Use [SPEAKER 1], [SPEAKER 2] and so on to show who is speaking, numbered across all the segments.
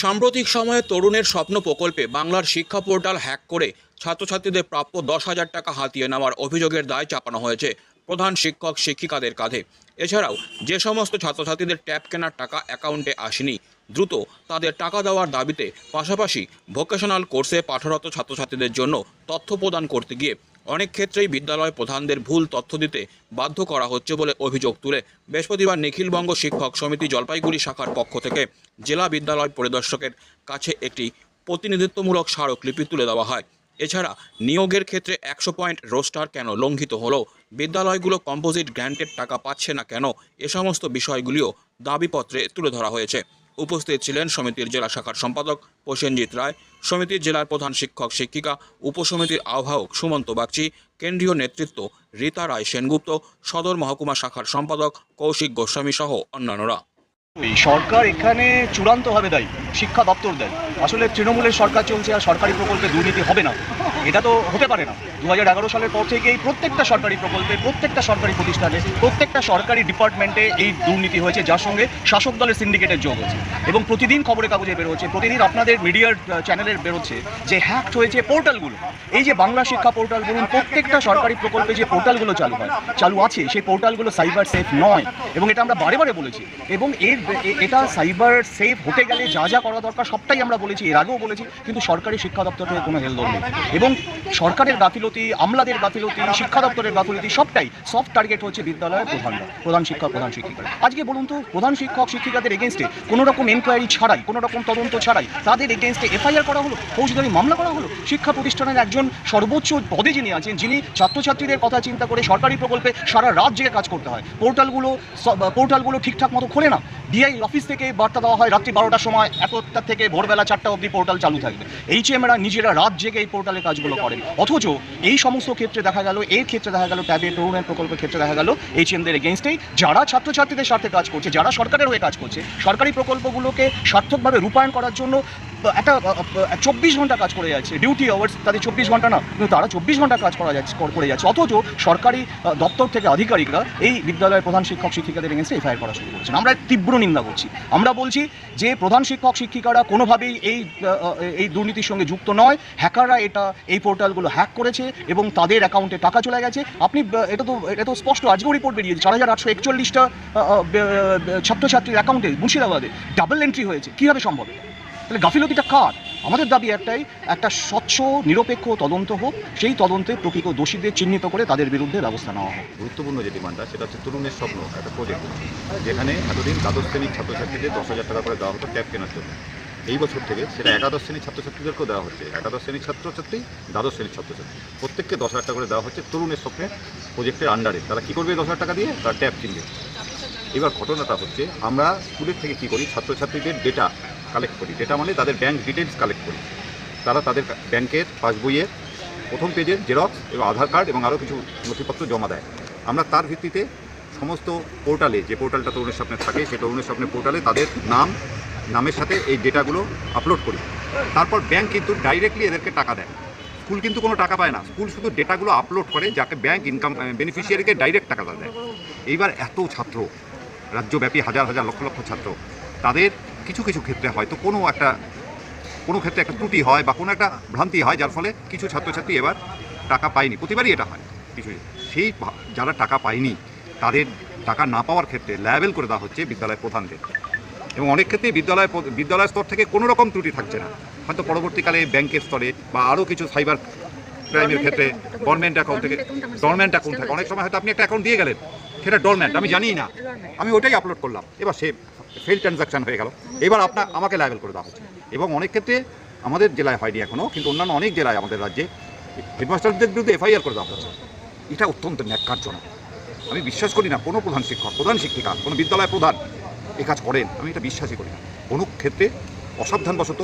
[SPEAKER 1] সাম্প্রতিক সময়ে তরুণের স্বপ্ন প্রকল্পে বাংলার শিক্ষা পোর্টাল হ্যাক করে ছাত্রছাত্রীদের প্রাপ্য দশ হাজার টাকা হাতিয়ে নেওয়ার অভিযোগের দায় চাপানো হয়েছে প্রধান শিক্ষক শিক্ষিকাদের কাঁধে। এছাড়াও যে সমস্ত ছাত্রছাত্রীদের ট্যাব কেনার টাকা অ্যাকাউন্টে আসেনি, দ্রুত তাদের টাকা দেওয়ার দাবিতে পাশাপাশি ভোকেশনাল কোর্সে পাঠরত ছাত্রছাত্রীদের জন্য তথ্য প্রদান করতে গিয়ে অনেক ক্ষেত্রেই বিদ্যালয় প্রধানদের ভুল তথ্য দিতে বাধ্য করা হচ্ছে বলে অভিযোগ তুলে বৃহস্পতিবার নিখিলবঙ্গ শিক্ষক সমিতি জলপাইগুড়ি শাখার পক্ষ থেকে জেলা বিদ্যালয় পরিদর্শকের কাছে একটি প্রতিনিধিত্বমূলক স্মারকলিপি তুলে দেওয়া হয়। এছাড়া নিয়োগের ক্ষেত্রে একশো পয়েন্ট রোস্টার কেন লঙ্ঘিত হলো, বিদ্যালয়গুলো কম্পোজিট গ্র্যান্টের টাকা পাচ্ছে না কেন, এ সমস্ত বিষয়গুলিও দাবিপত্রে তুলে ধরা হয়েছে। উপস্থিত ছিলেন সমিতির জেলা শাখার সম্পাদক প্রসেনজিৎ রায়, সমিতির জেলার প্রধান শিক্ষক শিক্ষিকা, উপসমিতির আহ্বায়ক সুমন্ত বাগচি, কেন্দ্রীয় নেতৃত্ব রীতা রায় সেনগুপ্ত, সদর মহকুমা শাখার সম্পাদক কৌশিক গোস্বামী সহ অন্যান্যরা।
[SPEAKER 2] সরকার এখানে চূড়ান্তভাবে দায়ী, শিক্ষা দপ্তর দেয়। আসলে তৃণমূলের সরকার চলছে আর সরকারি প্রকল্পে দুর্নীতি হবে না। এটা তো হতে পারে না। দু হাজার এগারো সালের পর থেকেই প্রত্যেকটা সরকারি প্রকল্পে, প্রত্যেকটা সরকারি প্রতিষ্ঠানে, প্রত্যেকটা সরকারি ডিপার্টমেন্টে এই দুর্নীতি হয়েছে, যার সঙ্গে শাসক দলের সিন্ডিকেটের যোগ হয়েছে। এবং প্রতিদিন খবরের কাগজে বেরোচ্ছে প্রতিদিন আপনাদের মিডিয়ার চ্যানেলের বেরোচ্ছে যে হ্যাকড হয়েছে পোর্টালগুলো এই যে বাংলা শিক্ষা পোর্টাল বলুন, প্রত্যেকটা সরকারি প্রকল্পে যে পোর্টালগুলো চালু হয়, চালু আছে, সেই পোর্টালগুলো সাইবার সেফ নয়। এবং এটা আমরা বারে বারে বলেছি। এবং এর এটা সাইবার সেফ হতে গেলে যা যা করা দরকার সবটাই আমরা বলেছি, এর আগেও বলেছি, কিন্তু সরকারি শিক্ষা দপ্তর থেকে কোনো হেলদোল নেই। এবং সরকারের গাফিলতি, আমলাদের গাফিলতি, শিক্ষা দপ্তরের গাফিলতি, সবটাই সফট টার্গেট হচ্ছে বিদ্যালয়ের প্রধানরা, প্রধান শিক্ষক, প্রধান শিক্ষিকা আজকে বলুন তো, প্রধান শিক্ষক, শিক্ষিকাদের এগেনস্টে কোনো রকম এনকোয়ারি ছাড়াই কোনো রকম তদন্ত ছাড়াই তাদের এগেনস্টে এফআইআর করা হলো, ফৌজদারি মামলা করা হলো? শিক্ষা প্রতিষ্ঠানের একজন সর্বোচ্চ পদে যিনি আছেন, যিনি ছাত্রছাত্রীদের কথা চিন্তা করে সরকারি প্রকল্পে সারা রাত জেগে কাজ করতে হয়। পোর্টালগুলো পোর্টালগুলো ঠিকঠাক মতো খোলে না। ডিআই অফিস থেকে বার্তা দেওয়া হয়, রাত্রি বারোটার সময় এতটা থেকে ভোরবেলা চারটা অবধি পোর্টাল চালু থাকবে। এইচএমরা নিজেরা রাত জেগে এই পোর্টালে কাজগুলো করেন। অথচ এই সমস্ত ক্ষেত্রে দেখা গেল, এর ক্ষেত্রে দেখা গেল, ট্যাবে তরুণের প্রকল্পের ক্ষেত্রে দেখা গেল, এইচএমদের এগেনস্টেই যারা ছাত্রছাত্রীদের স্বার্থে কাজ করছে, যারা সরকারের হয়ে কাজ করছে, সরকারি প্রকল্পগুলোকে সার্থকভাবে রূপায়ণ করার জন্য একটা চব্বিশ ঘণ্টা কাজ করে যাচ্ছে ডিউটি আওয়ার্স তাদের চব্বিশ ঘণ্টা না, কিন্তু তারা চব্বিশ ঘণ্টা কাজ করা যাচ্ছে, করে যাচ্ছে। অথচ সরকারি দপ্তর থেকে আধিকারিকরা এই বিদ্যালয়ের প্রধান শিক্ষক শিক্ষিকাদের এগেন্সে এফআইআর করা শুরু করেছেন আমরা তীব্র নিন্দা করছি। আমরা বলছি যে প্রধান শিক্ষক শিক্ষিকারা কোনোভাবেই এই এই দুর্নীতির সঙ্গে যুক্ত নয়। হ্যাকাররা এটা, এই পোর্টালগুলো হ্যাক করেছে এবং তাদের অ্যাকাউন্টে টাকা চলে গেছে। আপনি এটা তো এটা তো স্পষ্ট, আজকেও রিপোর্ট বেরিয়েছে। চার হাজার আটশো একচল্লিশটা ছাত্রছাত্রীর অ্যাকাউন্টে মুর্শিদাবাদে ডাবল এন্ট্রি হয়েছে। কীভাবে সম্ভব? তাহলে গাফিলতিটা কার? আমাদের দাবি একটাই একটা স্বচ্ছ নিরপেক্ষ তদন্ত হোক সেই তদন্তে প্রকৃত দোষীদের চিহ্নিত করে তাদের বিরুদ্ধে ব্যবস্থা নেওয়া হোক।
[SPEAKER 3] গুরুত্বপূর্ণ যে ডিমান্ডটা সেটা হচ্ছে তরুণের স্বপ্ন একটা প্রজেক্ট যেখানে এতদিন দ্বাদশ শ্রেণির ছাত্রছাত্রীদের দশ হাজার টাকা করে দেওয়া হতো ট্যাব কেনার জন্য। এই বছর থেকে সেটা একাদশ শ্রেণির ছাত্রছাত্রীদেরকেও দেওয়া হচ্ছে। একাদশ শ্রেণির ছাত্রছাত্রী দ্বাদশ শ্রেণির ছাত্রছাত্রী। প্রত্যেককে দশ হাজার টাকা করে দেওয়া হচ্ছে তরুণের স্বপ্নে প্রজেক্টের আন্ডারে তারা কী করবে দশ হাজার টাকা দিয়ে? তারা ট্যাব কিনবে। এবার ঘটনাটা হচ্ছে আমরা স্কুলের থেকে কী করি? ছাত্রছাত্রীদের ডেটা কালেক্ট করি। ডেটা মানে তাদের ব্যাংক ডিটেলস কালেক্ট করি। তারা তাদের ব্যাংকের পাসবইয়ের প্রথম পেজের জেরক্স এবং আধার কার্ড এবং আরও কিছু নথিপত্র জমা দেয়। আমরা তার ভিত্তিতে সমস্ত পোর্টালে যে পোর্টালটা তরুণের স্বপ্নে থাকে, সেই তরুণের স্বপ্নে পোর্টালে তাদের নাম, নামের সাথে এই ডেটাগুলো আপলোড করি। তারপর ব্যাংক কিন্তু ডাইরেক্টলি এদেরকে টাকা দেয়। স্কুল কিন্তু কোনো টাকা পায় না। স্কুল শুধু ডেটাগুলো আপলোড করে, যাকে ব্যাংক ইনকাম বেনিফিশিয়ারিকে ডাইরেক্ট টাকা দেয়। এইবার এত ছাত্র, রাজ্যব্যাপী হাজার হাজার লক্ষ লক্ষ ছাত্র, তাদের কিছু কিছু ক্ষেত্রে হয়তো কোনো একটা, কোনো ক্ষেত্রে একটা ত্রুটি হয় বা কোনো একটা ভ্রান্তি হয়, যার ফলে কিছু ছাত্রছাত্রী এবার টাকা পায়নি। প্রতিবারই এটা হয়। কিছু সেই যারা টাকা পায়নি, তাদের টাকা না পাওয়ার ক্ষেত্রে ল্যাবেল করে দেওয়া হচ্ছে বিদ্যালয় প্রধানদের। এবং অনেক ক্ষেত্রে বিদ্যালয় বিদ্যালয় স্তর থেকে কোনো রকম ত্রুটি থাকছে না। হয়তো পরবর্তীকালে ব্যাংকের স্তরে বা আরও কিছু সাইবার ক্রাইমের ক্ষেত্রে গভর্নমেন্ট অ্যাকাউন্ট থেকে ডরমেন্ট অ্যাকাউন্ট থাকে। অনেক সময় হয়তো আপনি একটা অ্যাকাউন্ট দিয়ে গেলেন। সেটা ডরমেন্ট আমি জানি না। আমি ওটাই আপলোড করলাম। এবার সে ফেল ট্রানজাকশন হয়ে গেল। এবার আপনার, আমাকে লাইবেল করে দেওয়া হচ্ছে। এবং অনেক ক্ষেত্রে আমাদের জেলায় হয়নি এখনও কিন্তু অন্যান্য অনেক জেলায় আমাদের রাজ্যে হেডমাস্টারদের বিরুদ্ধে এফআইআর করে দেওয়া হচ্ছে এটা অত্যন্ত ন্যাক্কারজনক। আমি বিশ্বাস করি না, কোনো প্রধান শিক্ষক, প্রধান শিক্ষিকা, কোনো বিদ্যালয় প্রধান এ কাজ করেন। আমি এটা বিশ্বাসই করি না। কোনো ক্ষেত্রে অসাবধানবশত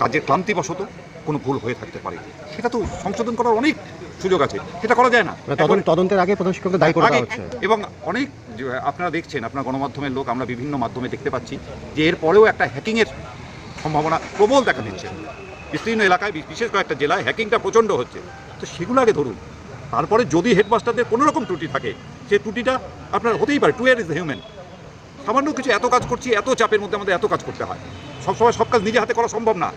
[SPEAKER 3] কাজের ক্লান্তিবশত কোনো ভুল হয়ে থাকতে পারে। সেটা তো সংশোধন করার অনেক সুযোগ আছে। সেটা করা যায় না।
[SPEAKER 4] মানে তদন্ত তদন্তের আগে প্রধান শিক্ষককে দায়ী করে হচ্ছে।
[SPEAKER 3] এবং অনেক আপনারা দেখছেন আপনার গণমাধ্যমের লোক আমরা বিভিন্ন মাধ্যমে দেখতে পাচ্ছি যে এর পরেও একটা হ্যাকিংয়ের সম্ভাবনা প্রবল দেখা দিচ্ছে। বিস্তীর্ণ এলাকায় বিশেষ কয়েকটা জেলায় হ্যাকিংটা প্রচণ্ড হচ্ছে। তো সেগুলো আগে ধরুন। তারপরে যদি হেডমাস্টারদের কোনো রকম ত্রুটি থাকে সে ত্রুটিটা আপনার হতেই পারে। টু ইয়ার ইজ হিউম্যান সামান্য কিছু এত কাজ করছি এত চাপের মধ্যে আমাদের এত কাজ করতে হয়। সবসময় সব কাজ নিজে হাতে করা সম্ভব না।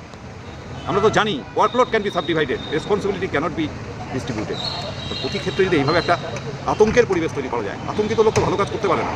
[SPEAKER 3] আমরা তো জানি workload can be subdivided responsibility cannot be distributed প্রতি ক্ষেত্রে যদি এইভাবে একটা আতঙ্কের পরিবেশ তৈরি করা যায়, আতঙ্কিত লোক তো ভালো কাজ করতে পারে না।